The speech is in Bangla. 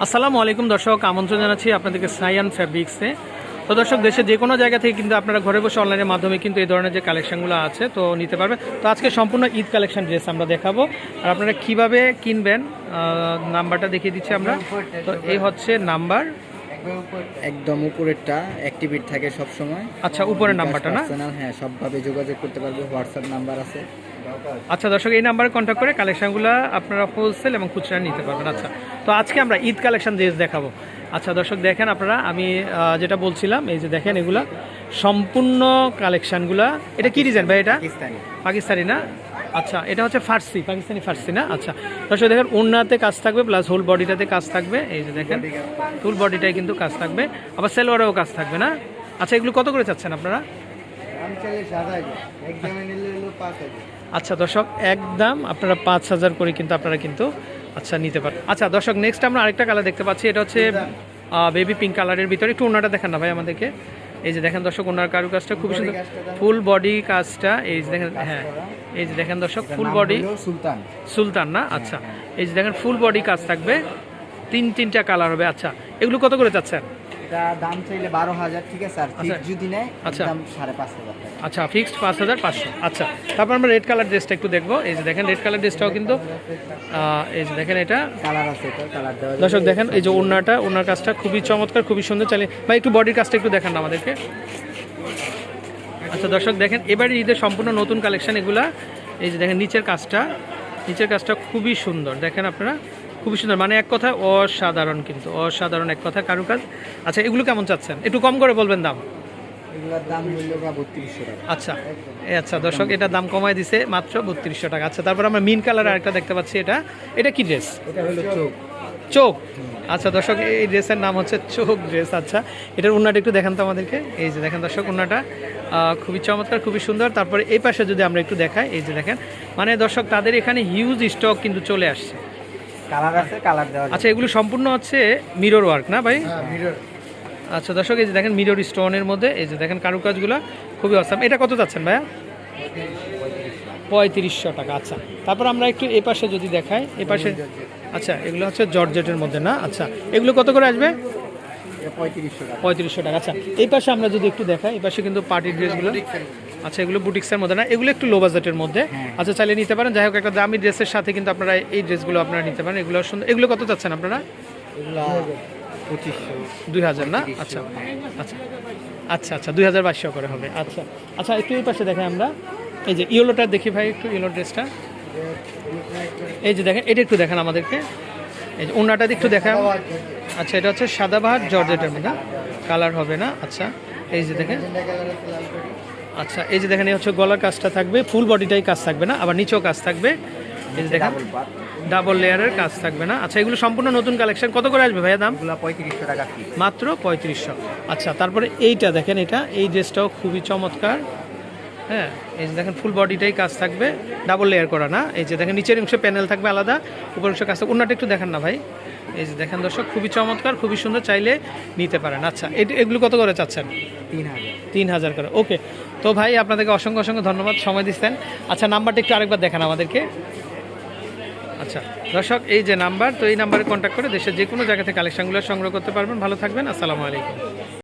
আসসালামু আলাইকুম দর্শক আমন্ত্রণ জানাচ্ছি আপনাদেরকে সায়ান ফ্যাব্রিক্সে তো দর্শক দেশে যে কোনো জায়গা থেকে কিন্তু আপনারা ঘরে বসে অনলাইনের মাধ্যমে কিন্তু এই ধরনের যে কালেকশনগুলো আছে তো নিতে পারবেন। তো আজকে সম্পূর্ণ ঈদ কালেকশন ড্রেস আমরা দেখাবো। আর আপনারা কীভাবে কিনবেন নাম্বারটা দেখিয়ে দিচ্ছি আমরা। তো এই হচ্ছে নাম্বার। একদম উপরেরটা অ্যাক্টিভেট থাকে সব সময় আচ্ছা উপরের নাম্বারটা না? হ্যাঁ সবভাবে যোগাযোগ করতে পারবে হোয়াটসঅ্যাপ নাম্বার আছে। আচ্ছা দর্শক এই নাম্বারে কন্ট্যাক্ট করে কালেকশনগুলো আপনারা হোলসেল এবং খুচরা নিতে পারবেন। আচ্ছা তো আজকে আমরা ঈদ কালেকশন ড্রেস দেখাবো। আচ্ছা দর্শক দেখেন আপনারা আমি যেটা বলছিলাম এই যে দেখেন এগুলা সম্পূর্ণ কালেকশনগুলা এটা কি ডিজাইন ভাই এটা? পাকিস্তানি। না? আচ্ছা এটা হচ্ছে ফার্সি পাকিস্তানি ফার্সি না? আচ্ছা দর্শক দেখেন ওড়নাতে কাজ থাকবে প্লাস হোল বডিটাতে কাজ থাকবে। এই যে দেখেন ফুল বডিটাই কিন্তু কাজ থাকবে। আবার সেলোয়ারেও কাজ থাকবে না? আচ্ছা এগুলো কত করে চাচ্ছেন আপনারা? আচ্ছা দর্শক একদম আপনারা পাঁচ হাজার করে কিন্তু আপনারা কিন্তু আচ্ছা নিতে পারেন আচ্ছা দর্শক নেক্সট আমরা আরেকটা কালার দেখতে পাচ্ছি এটা হচ্ছে বেবি পিঙ্ক কালারের ভিতরে। একটু ওনাটা দেখেন না ভাই আমাদেরকে। এই যে দেখেন দর্শক ওনার কারু কাজটা খুব সুন্দর। ফুল বডি কাজটা এই যে দেখেন হ্যাঁ এই যে দেখেন দর্শক ফুল বডি সুলতান। সুলতান না? আচ্ছা এই যে দেখেন ফুল বডি কাজ থাকবে। তিন তিনটা কালার হবে আচ্ছা। এগুলো কত করে চাচ্ছেন? এটা দাম চাইলে বারো হাজার ঠিক আছে? আর আচ্ছা। ফিক্স যদি নেয় আচ্ছা। দাম সাড়ে পাঁচ হাজার আচ্ছা ফিক্সড পাঁচ হাজার পাঁচশো। আচ্ছা তারপর আমরা রেড কালার ড্রেসটা একটু দেখব। এই যে দেখেন রেড কালার ড্রেসটাও কিন্তু এই যে দেখেন এটা। কালার আছে কালার দেওয়া দর্শক দেখেন এই যে ওড়নাটা ওড়নার কাজটা খুবই চমৎকার খুবই সুন্দর। চালিয়ে ভাই একটু বডির কাজটা একটু দেখান আমাদেরকে। আচ্ছা দর্শক দেখেন এবারে ঈদের সম্পূর্ণ নতুন কালেকশন এগুলা। এই যে দেখেন নিচের কাজটা নিচের কাজটা খুবই সুন্দর। দেখেন আপনারা খুবই সুন্দর। মানে এক কথা অসাধারণ কিন্তু অসাধারণ এক কথা কারুকাজ। আচ্ছা এগুলো কেমন চাচ্ছেন? একটু কম করে বলবেন দাম। আচ্ছা আচ্ছা দর্শক এটা দাম কমায় দিছে মাত্র বত্রিশশো টাকা। আচ্ছা তারপর আমরা মিন কালার আরেকটা দেখতে পাচ্ছি এটা। এটা কি ড্রেস? চোখ। আচ্ছা দর্শক এই ড্রেসের নাম হচ্ছে চোখ ড্রেস। আচ্ছা এটার উন্নাটা একটু দেখান তো আমাদেরকে। এই যে দেখেন দর্শক উন্নাটা খুবই চমৎকার খুবই সুন্দর। তারপরে এই পাশে যদি আমরা একটু দেখাই এই যে দেখেন মানে দর্শক তাদের এখানে হিউজ স্টক কিন্তু চলে আসছে। কালার আছে কালার দেওয়া আচ্ছা এগুলো সম্পূর্ণ হচ্ছে মিরর ওয়ার্ক না ভাই? হ্যাঁ মিরর আচ্ছা দর্শক এই যে দেখেন মিরর স্টোনের মধ্যে এই যে দেখেন কারুকাজগুলো খুবই অসাম এটা কত চাচ্ছেন ভাইয়া? পঁয়ত্রিশশো টাকা আচ্ছা। তারপর আমরা একটু এ পাশে যদি দেখাই এ পাশে আচ্ছা এগুলো হচ্ছে জর্জেটের মধ্যে না? আচ্ছা এগুলো কত করে আসবে? পঁয়ত্রিশশো টাকা। পঁয়ত্রিশশো টাকা আচ্ছা। এই পাশে আমরা যদি একটু দেখাই এই পাশে কিন্তু পার্টি ড্রেসগুলো আচ্ছা এগুলো বুটিক্সের মধ্যে না? এগুলো একটু লো বাজেটের মধ্যে। আচ্ছা চাইলে নিতে পারেন। যাই হোক একটা দামি ড্রেসের সাথে কিন্তু আপনারা এই ড্রেসগুলো আপনারা নিতে পারেন। এগুলো সুন্দর। এগুলো কত চাচ্ছেন আপনারা? দুই হাজার না? আচ্ছা। আচ্ছা। আচ্ছা আচ্ছা দুই হাজার বাইশশো করে হবে। আচ্ছা। আচ্ছা একটু এই পাশে দেখাই আমরা। এই যে ইয়েলোটা দেখি ভাই একটু ইয়েলো ড্রেসটা। এই যে দেখেন এটা একটু দেখেন আমাদেরকে। এই যে ওনাটা একটু দেখান। আচ্ছা এটা হচ্ছে সাদাবাহার জর্জেটের মধ্যে। কালার হবে না? আচ্ছা এই যে দেখেন। আচ্ছা এই যে দেখেন এই হচ্ছে গলার কাজটা থাকবে ফুল বডিটাই কাজ থাকবে না আবার নিচেও কাজ থাকবে। এই যে দেখেন ডাবল লেয়ারের কাজ থাকবে না। আচ্ছা এগুলো সম্পূর্ণ নতুন কালেকশন কত করে আসবে ভাইয়া দাম? গুলা পঁয়ত্রিশশো টাকা মাত্র পঁয়ত্রিশশো। আচ্ছা তারপরে এইটা দেখেন এটা। এই ড্রেসটাও খুবই চমৎকার। হ্যাঁ এই যে দেখেন ফুল বডিটাই কাজ থাকবে ডাবল লেয়ার করা না। এই যে দেখেন নিচের অংশে প্যানেল থাকবে আলাদা উপর অংশে কাজ থাকবে। অন্যটা একটু দেখেন না ভাই। এই যে দেখেন দর্শক খুবই চমৎকার খুবই সুন্দর চাইলে নিতে পারেন। আচ্ছা এটি- এগুলো কত করে চাচ্ছেন? তিন হাজার। তিন হাজার করে ওকে তো ভাই আপনাদেরকে অসংখ্য অসংখ্য ধন্যবাদ সময় দিচ্ছেন। আচ্ছা নাম্বারটা একটু আরেকবার দেখান আমাদেরকে। আচ্ছা দর্শক এই যে নাম্বার তো এই নাম্বারে কন্ট্যাক্ট করে দেশের যে কোনো জায়গা থেকে কালেকশনগুলো সংগ্রহ করতে পারবেন। ভালো থাকবেন আসসালামু আলাইকুম।